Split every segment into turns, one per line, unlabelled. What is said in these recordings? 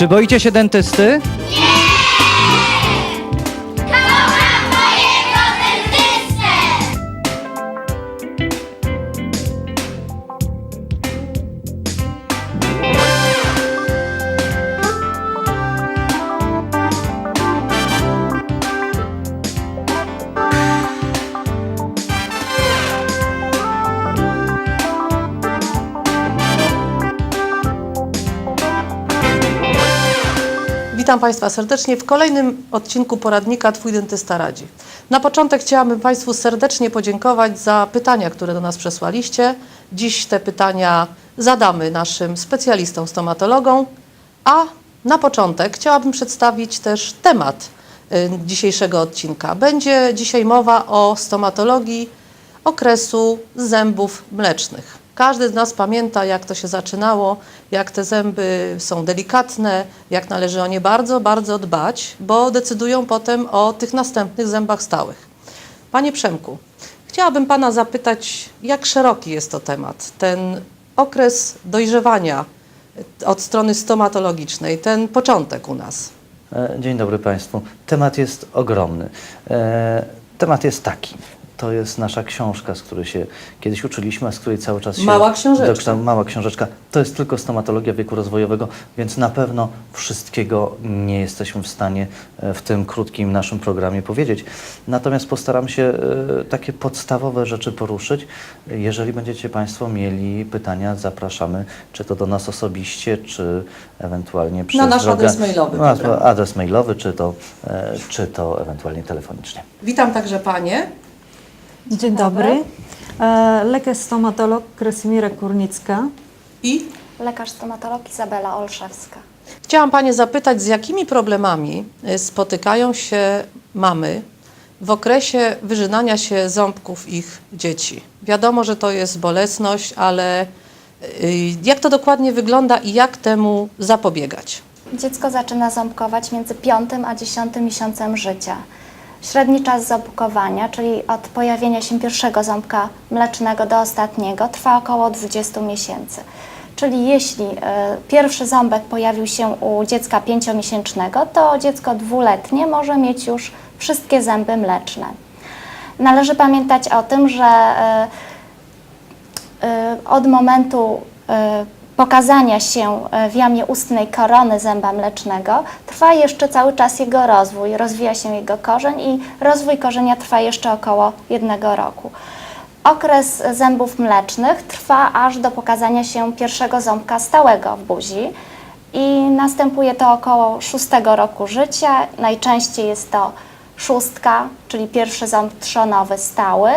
Czy boicie się dentysty?
Witam Państwa serdecznie w kolejnym odcinku poradnika Twój dentysta radzi. Na początek chciałabym Państwu serdecznie podziękować za pytania, które do nas przesłaliście. Dziś te pytania zadamy naszym specjalistom, stomatologom, a na początek chciałabym przedstawić też temat y, dzisiejszego odcinka. Będzie dzisiaj mowa o stomatologii okresu zębów mlecznych. Każdy z nas pamięta, jak to się zaczynało, jak te zęby są delikatne, jak należy o nie bardzo, bardzo dbać, bo decydują potem o tych następnych zębach stałych. Panie Przemku, chciałabym Pana zapytać, jak szeroki jest to temat, ten okres dojrzewania od strony stomatologicznej, ten początek u nas.
E, Dzień dobry Państwu. Temat jest ogromny. E, Temat jest taki. To jest nasza książka, z której się kiedyś uczyliśmy, a z której cały czas się...
Mała książeczka.
dokształ- Mała książeczka. To jest tylko stomatologia wieku rozwojowego, więc na pewno wszystkiego nie jesteśmy w stanie e, w tym krótkim naszym programie powiedzieć. Natomiast postaram się e, takie podstawowe rzeczy poruszyć. Jeżeli będziecie Państwo mieli pytania, zapraszamy, czy to do nas osobiście, czy ewentualnie przez
nasz
drogę-
adres mailowy,
adres mailowy, czy to, e, czy to ewentualnie telefonicznie.
Witam także Panie.
Dzień dobry. E, Lekarz stomatolog Krasimira Kurnicka.
I
Lekarz stomatolog Izabela Olszewska.
Chciałam Panie zapytać, z jakimi problemami y, spotykają się mamy w okresie wyrzynania się ząbków ich dzieci? Wiadomo, że to jest bolesność, ale y, jak to dokładnie wygląda i jak temu zapobiegać?
Dziecko zaczyna ząbkować między 5 a 10 miesiącem życia. Średni czas ząbkowania, czyli od pojawienia się pierwszego ząbka mlecznego do ostatniego, trwa około 20 miesięcy. Czyli jeśli e, pierwszy ząbek pojawił się u dziecka pięciomiesięcznego, to dziecko dwuletnie może mieć już wszystkie zęby mleczne. Należy pamiętać o tym, że e, y, od momentu y, pokazania się y, w jamie ustnej korony zęba mlecznego trwa jeszcze cały czas jego rozwój, rozwija się jego korzeń i rozwój korzenia trwa jeszcze około jednego roku. Okres zębów mlecznych trwa aż do pokazania się pierwszego ząbka stałego w buzi i następuje to około szóstego roku życia. Najczęściej jest to szóstka, czyli pierwszy ząb trzonowy stały.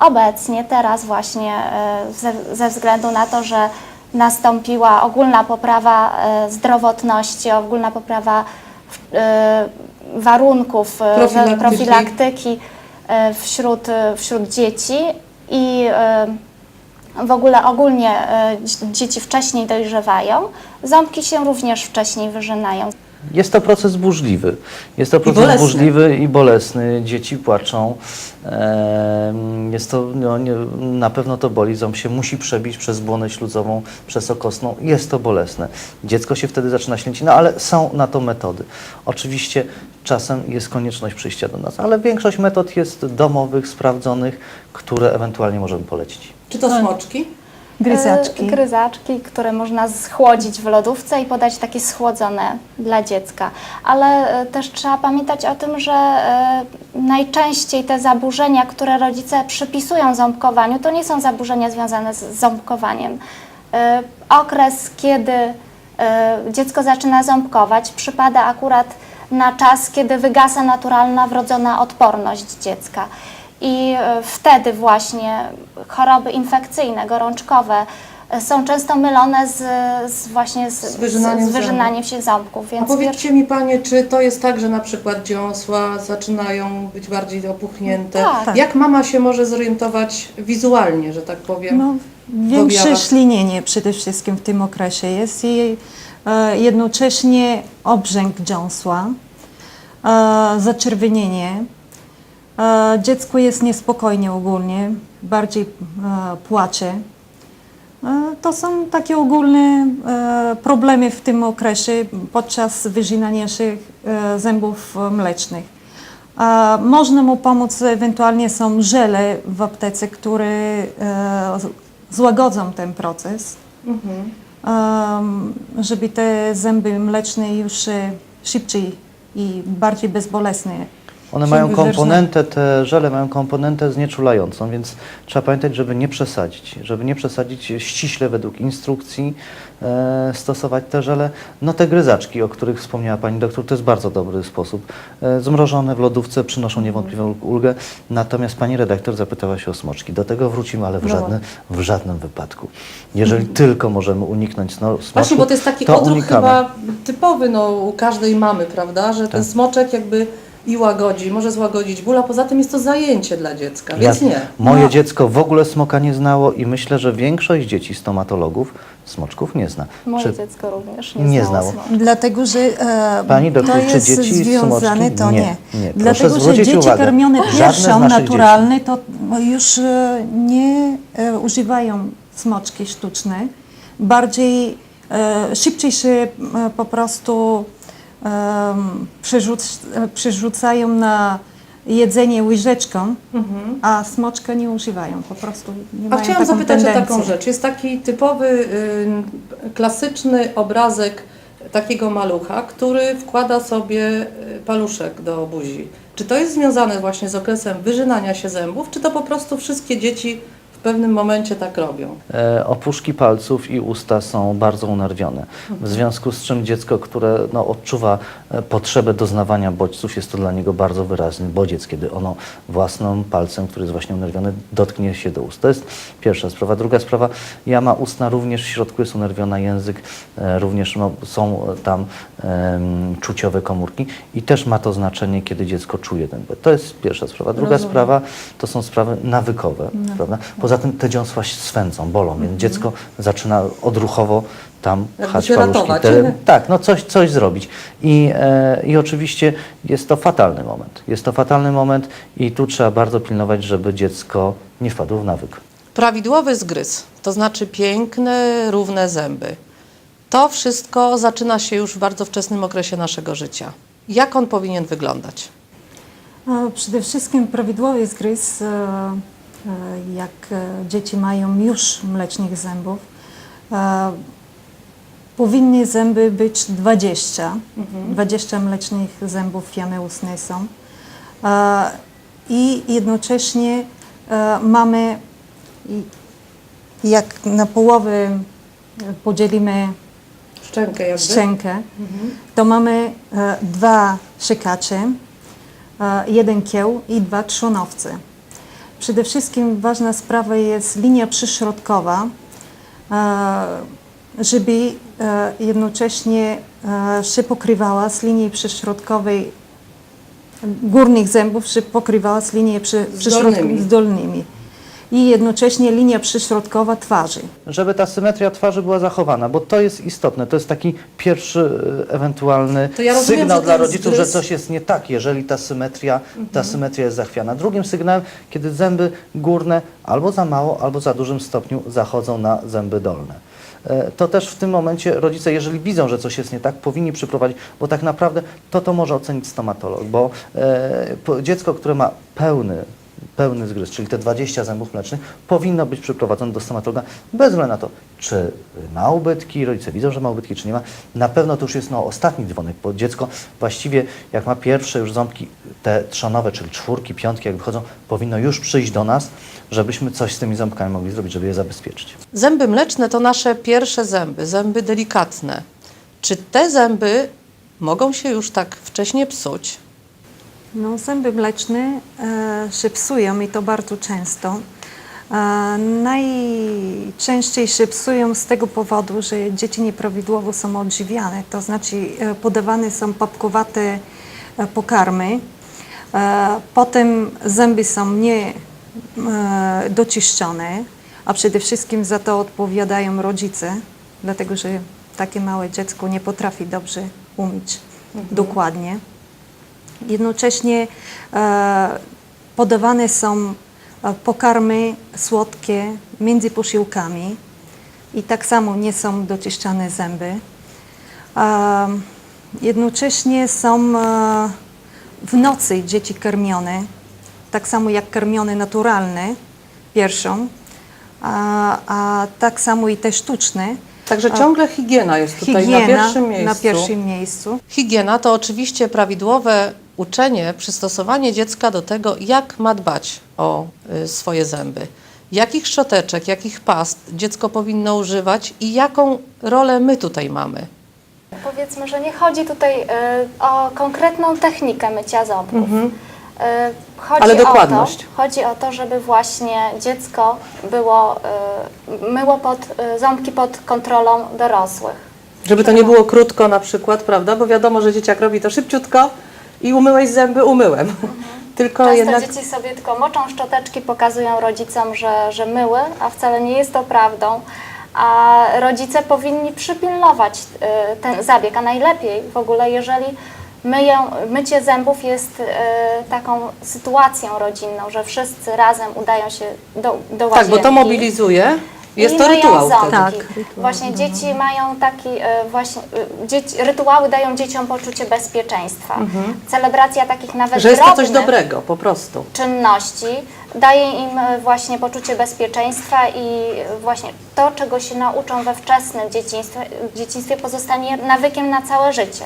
Obecnie, teraz właśnie e, ze, ze względu na to, że nastąpiła ogólna poprawa e, zdrowotności, ogólna poprawa e, warunków e,
Profilaktyki.
profilaktyki wśród, wśród dzieci i w ogóle ogólnie dzie- dzieci wcześniej dojrzewają, ząbki się również wcześniej wyrzynają.
Jest to proces burzliwy. Jest to proces
bolesny.
burzliwy i bolesny. Dzieci płaczą. Jest to, no, nie, na pewno to boli. Ząb się musi przebić przez błonę śluzową, przez okosną. Jest to bolesne. Dziecko się wtedy zaczyna ślęcić, no ale są na to metody. Oczywiście czasem jest konieczność przyjścia do nas, ale większość metod jest domowych, sprawdzonych, które ewentualnie możemy polecić.
Czy to smoczki?
Gryzaczki.
E, Gryzaczki, które można schłodzić w lodówce i podać takie schłodzone dla dziecka. Ale e, też trzeba pamiętać o tym, że e, najczęściej te zaburzenia, które rodzice przypisują ząbkowaniu, to nie są zaburzenia związane z ząbkowaniem. Okres, kiedy dziecko zaczyna ząbkować, przypada akurat na czas, kiedy wygasa naturalna wrodzona odporność dziecka. I e, wtedy właśnie choroby infekcyjne, gorączkowe e, są często mylone z, z właśnie z,
Z wyrzynaniem
z wyrzynaniem się ząbków.
A
Więc
powiedzcie mi Panie, czy to jest tak, że na przykład dziąsła zaczynają być bardziej opuchnięte?
Tak.
Jak mama się może zorientować wizualnie, że tak powiem?
No, większe
objawach?
ślinienie przede wszystkim w tym okresie jest i e, jednocześnie obrzęk dziąsła, e, zaczerwienienie. E, dziecko jest niespokojnie ogólnie, bardziej e, płacze. E, to są takie ogólne problemy w tym okresie podczas wyżynania się zębów mlecznych. A można mu pomóc, ewentualnie są żele w aptece, które e, złagodzą ten proces, em, żeby te zęby mleczne już szybciej i bardziej bezbolesne
One mają komponentę, te żele mają komponentę znieczulającą, więc trzeba pamiętać, żeby nie przesadzić, żeby nie przesadzić ściśle według instrukcji e, stosować te żele. No te gryzaczki, o których wspomniała Pani doktor, to jest bardzo dobry sposób. E, zmrożone w lodówce przynoszą niewątpliwą ulgę, natomiast Pani redaktor zapytała się o smoczki. Do tego wrócimy, ale w,
No.
żadnym, w żadnym wypadku. Jeżeli tylko możemy uniknąć sno, smoczku,
Właśnie, bo to jest taki
to
odruch
unikamy.
chyba typowy no, u każdej mamy, prawda? Że ten
Tak.
smoczek jakby i łagodzi, może złagodzić ból, a poza tym jest to zajęcie dla dziecka, więc
Ja-
nie.
Moje
No.
dziecko w ogóle smoka nie znało i myślę, że większość dzieci stomatologów smoczków nie zna.
Moje
Czy
dziecko również nie,
nie
znało
znało?
smoczka.
Dlatego, że e,
Pani doktor,
to
czy
jest
dzieci
związane,
smoczki?
to
Nie,
nie.
nie. Proszę
Dlatego, że
zwrócić
dzieci
uwagę,
karmione
żadne z
piersią
naszych
naturalne to już e, nie e, używają smoczki sztuczne. Bardziej e, szybciej się e, po prostu przerzuc, przerzucają na jedzenie łyżeczką, a smoczka nie używają, po prostu nie
A
mają
chciałam zapytać o taką
tendencję.
rzecz. Jest taki typowy, y, klasyczny obrazek takiego malucha, który wkłada sobie y, paluszek do buzi. Czy to jest związane właśnie z okresem wyżynania się zębów, czy to po prostu wszystkie dzieci w pewnym momencie tak robią?
E, opuszki palców i usta są bardzo unerwione. W związku z czym dziecko, które no, odczuwa potrzebę doznawania bodźców, jest to dla niego bardzo wyraźny bodziec, kiedy ono własnym palcem, który jest właśnie unerwiony, dotknie się do ust. To jest pierwsza sprawa. Druga sprawa, jama ustna również w środku jest unerwiona, język e, również no, są tam em, czuciowe komórki i też ma to znaczenie, kiedy dziecko czuje ten ból. To jest pierwsza sprawa. Druga
Rozumiem.
sprawa to są sprawy nawykowe, prawda? Poza tym te dziąsła swędzą, bolą, więc dziecko zaczyna odruchowo tam.
Jakby
pchać
się
paluszki.
ratować.
Te, tak, no coś, coś zrobić. I, e, I oczywiście jest to fatalny moment. Jest to fatalny moment i tu trzeba bardzo pilnować, żeby dziecko nie wpadło w nawyk.
Prawidłowy zgryz, to znaczy piękne, równe zęby. To wszystko zaczyna się już w bardzo wczesnym okresie naszego życia. Jak on powinien wyglądać?
E, Przede wszystkim prawidłowy zgryz, e, e, jak e, dzieci mają już mlecznych zębów, e, powinny zęby być 20. 20 mlecznych zębów w jamie ustnej są. E, I jednocześnie e, mamy, jak na połowę e, podzielimy
Szczękę jakby?
szczękę, to mamy e, dwa szykacze, e, jeden kieł i dwa trzonowce. Przede wszystkim ważna sprawa jest linia przyśrodkowa, e, żeby e, jednocześnie e, się pokrywała z linii przyśrodkowej górnych zębów, się pokrywała z linii przy,
Z dolnymi.
z dolnymi. I jednocześnie linia przyśrodkowa twarzy.
Żeby ta symetria twarzy była zachowana, bo to jest istotne. To jest taki pierwszy e, ewentualny
To ja rozumiem,
sygnał
że
dla rodziców, że
zgryz-
coś jest nie tak, jeżeli ta symetria, ta symetria jest zachwiana. Drugim sygnałem, kiedy zęby górne albo za mało, albo za dużym stopniu zachodzą na zęby dolne. E, To też w tym momencie rodzice, jeżeli widzą, że coś jest nie tak, powinni przyprowadzić, bo tak naprawdę to to może ocenić stomatolog, bo e, dziecko, które ma pełny pełny zgryz, czyli te 20 zębów mlecznych, powinno być przyprowadzone do stomatologa bez względu na to, czy ma ubytki, rodzice widzą, że ma ubytki, czy nie ma. Na pewno to już jest no, ostatni dzwonek, bo dziecko właściwie jak ma pierwsze już ząbki, te trzonowe, czyli czwórki, piątki, jak wychodzą, powinno już przyjść do nas, żebyśmy coś z tymi ząbkami mogli zrobić, żeby je zabezpieczyć.
Zęby mleczne to nasze pierwsze zęby, zęby delikatne. Czy te zęby mogą się już tak wcześnie psuć?
No, zęby mleczne e, się psują i to bardzo często. E, najczęściej się psują z tego powodu, że dzieci nieprawidłowo są odżywiane, to znaczy e, podawane są papkowate e, pokarmy. E, potem zęby są nie e, doczyszczone, a przede wszystkim za to odpowiadają rodzice, dlatego że takie małe dziecko nie potrafi dobrze umyć dokładnie. Jednocześnie e, podawane są e, pokarmy słodkie między posiłkami, i tak samo nie są doczyszczane zęby. Em, Jednocześnie są e, w nocy dzieci karmione, tak samo jak karmione naturalne, pierwszą, a, a tak samo i te sztuczne.
Także ciągle higiena jest tutaj
Higiena
na pierwszym miejscu.
na pierwszym miejscu.
Higiena to oczywiście prawidłowe uczenie, przystosowanie dziecka do tego, jak ma dbać o y, swoje zęby. Jakich szczoteczek, jakich past dziecko powinno używać i jaką rolę my tutaj mamy.
Powiedzmy, że nie chodzi tutaj y, o konkretną technikę mycia ząbków. Y, chodzi
Ale
O
dokładność.
to, chodzi o to, żeby właśnie dziecko było, y, myło pod, ząbki pod kontrolą dorosłych.
Żeby to nie było krótko na przykład, prawda? Bo wiadomo, że dzieciak robi to szybciutko i umyłeś zęby, umyłem. Tylko
Często
jednak
dzieci sobie tylko moczą szczoteczki, pokazują rodzicom, że, że myły, a wcale nie jest to prawdą. A rodzice powinni przypilnować y, ten zabieg, a najlepiej w ogóle, jeżeli myję, mycie zębów jest y, taką sytuacją rodzinną, że wszyscy razem udają się do, do
tak, bo to mobilizuje. Jest
I
to rytuał wtedy.
Tak.
Właśnie dzieci mają taki e, właśnie, e, dzieci, rytuały dają dzieciom poczucie bezpieczeństwa. Celebracja takich nawet
Mhm. Że jest to coś
drobnych
dobrego, po prostu.
czynności daje im e, właśnie poczucie bezpieczeństwa i właśnie to, czego się nauczą we wczesnym dzieciństwie, dzieciństwie pozostanie nawykiem na całe życie.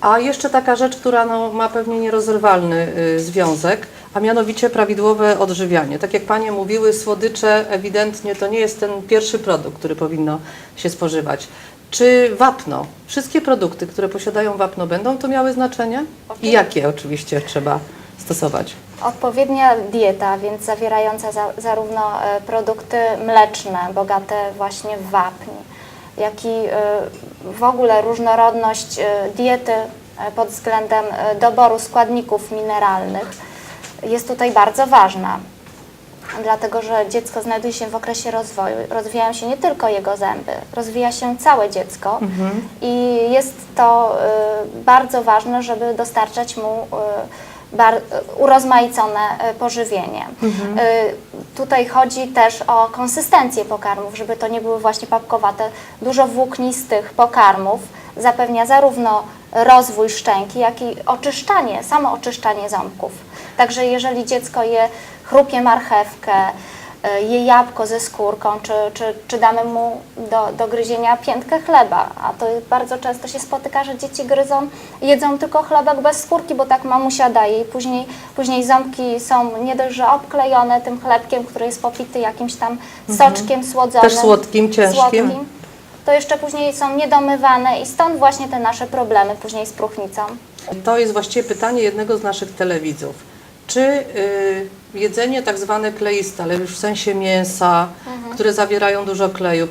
A jeszcze taka rzecz, która no, ma pewnie nierozerwalny y, związek, a mianowicie prawidłowe odżywianie. Tak jak Panie mówiły, słodycze ewidentnie to nie jest ten pierwszy produkt, który powinno się spożywać. Czy wapno, wszystkie produkty, które posiadają wapno, będą to miały znaczenie? I jakie oczywiście trzeba stosować?
Odpowiednia dieta, więc zawierająca za, zarówno e, produkty mleczne, bogate właśnie w wapń, jak i e, w ogóle różnorodność e, diety pod względem doboru składników mineralnych jest tutaj bardzo ważna. Dlatego, że dziecko znajduje się w okresie rozwoju. Rozwijają się nie tylko jego zęby, rozwija się całe dziecko i jest to y, bardzo ważne, żeby dostarczać mu y, y, urozmaicone y, pożywienie. Y, tutaj chodzi też o konsystencję pokarmów, żeby to nie były właśnie papkowate. Dużo włóknistych pokarmów zapewnia zarówno rozwój szczęki, jak i oczyszczanie, samo oczyszczanie ząbków. Także jeżeli dziecko je chrupie marchewkę, y, je jabłko ze skórką, czy, czy, czy damy mu do, do gryzienia piętkę chleba, a to bardzo często się spotyka, że dzieci gryzą, jedzą tylko chlebek bez skórki, bo tak mamusia daje i później, później ząbki są nie dość, że obklejone tym chlebkiem, który jest popity jakimś tam soczkiem słodzonym.
Też słodkim, ciężkim.
Słodkim, to jeszcze później są niedomywane i stąd właśnie te nasze problemy później z próchnicą.
To jest właściwie pytanie jednego z naszych telewidzów. Czy y, jedzenie tak zwane kleiste, ale już w sensie mięsa, które zawierają dużo kleju,